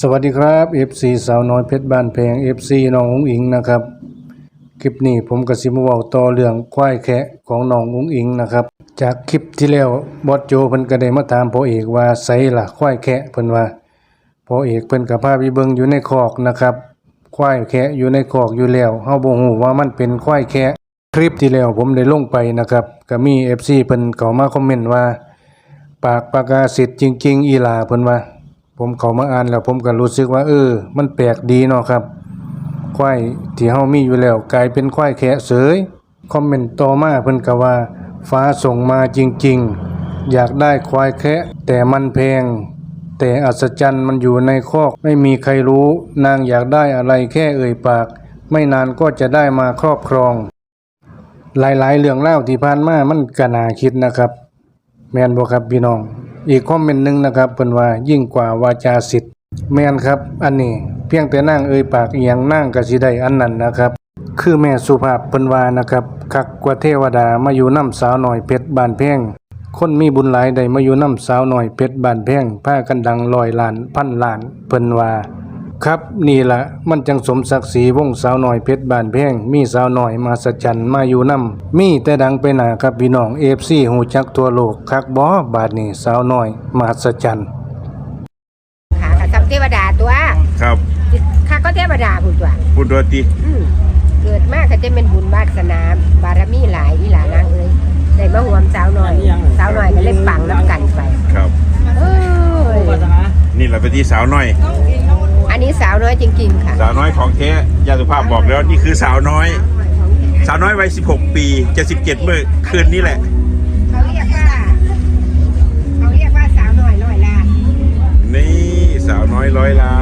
สวัสดีครับ FC สาวน้อยเพชรบ้านแพง FC น้องอุ้งอิงนะครับ คลิปนี้ผมก็สิมาเว้าต่อเรื่องควายแคะของน้องอุ้งอิงนะครับ จากคลิปที่แล้วบอสโจเพิ่นก็ได้มาถามพ่อเอกว่าไสล่ะควายแคะเพิ่นว่าพ่อเอกเพิ่นก็พาไปเบิ่งอยู่ในคอกนะครับควายแคะอยู่ในคอกอยู่แล้วเฮาบ่ฮู้ว่ามันเป็นควายแคะคลิปที่แล้วผมได้ลงไปนะครับก็มี FC เพิ่นเข้ามาคอมเมนต์ว่า ปากปากกาสิทธิ์จริง ๆ อีหลาเพิ่นว่า ผมเขามาอ่านแล้วผมก็รู้สึกว่า เออ มันแปลกดีเนาะครับควายที่เฮามีอยู่แล้วกลายเป็นควายแคะเสยคอมเมนต์ต่อมาเพิ่นก็ว่า ฟ้าส่งมาจริง ๆ อยากได้ควายแคะแต่มันแพง แต่อัศจรรย์มันอยู่ในคอกไม่มีใครรู้ นางอยากได้อะไรแค่เอ่ยปาก ไม่นานก็จะได้มาครอบครอง หลายๆ เรื่องเล่าที่ผ่านมามันก็น่าคิดนะครับ แมนบ่ครับพี่น้อง อีกคอมเมนต์หนึ่งนะครับเพิ่นว่ายิ่งกว่าวาจาสิทธิ์แม่นครับ อันนี้เพียงแต่นั่งเอ่ยปากเอียงนั่งกะสิได้อันนั้นนะครับ คือแม่สุภาพเพิ่นว่านะครับคักกว่าเทวดามาอยู่น้ำสาวหน่อยเพชรบานเพ่งคนมีบุญหลายได้มาอยู่น้ำสาวหน่อยเพชรบานเพ่งผ้ากันดังลอยล้านพันล้านเพิ่นว่า ครับนี่ละมันจังสมศักดิ์ศรีวงสาวน้อยเพชรบ้านแพงมีสาวน้อยมาสจันมาอยู่นํมีแต่ดังไปหนาครับพี่น้อง FC หูจักทั่วโลกคักบ่บาดนี้สาวน้อยมหัศจรรย์หากับซับเทวดาตัวครับข้าก็เทวดาพูดตัวพูดโดยตีอืมเกิดมากก็จะเป็นบุญวาสนาบารมีหลายอีหลานางเอ้ยได้มาห่วมสาวหน่อยสาวหน่อยก็เลยปังน้ำกันไปครับเอ้ยนี่แหละเป็นที่สาวน้อยอั นนี้สาวน้อยจริง ๆ ค่ะสาวน้อยของแท้ยาสุภาพบอกแล้วนี่คือสาวน้อย สาวน้อยวัย16 ปีจะ17เมื่อคืนนี้แหละ เขาเรียกว่าเขาเรียกว่าสาวน้อยร้อยล้านนี่สาวน้อยร้อยล้านสาว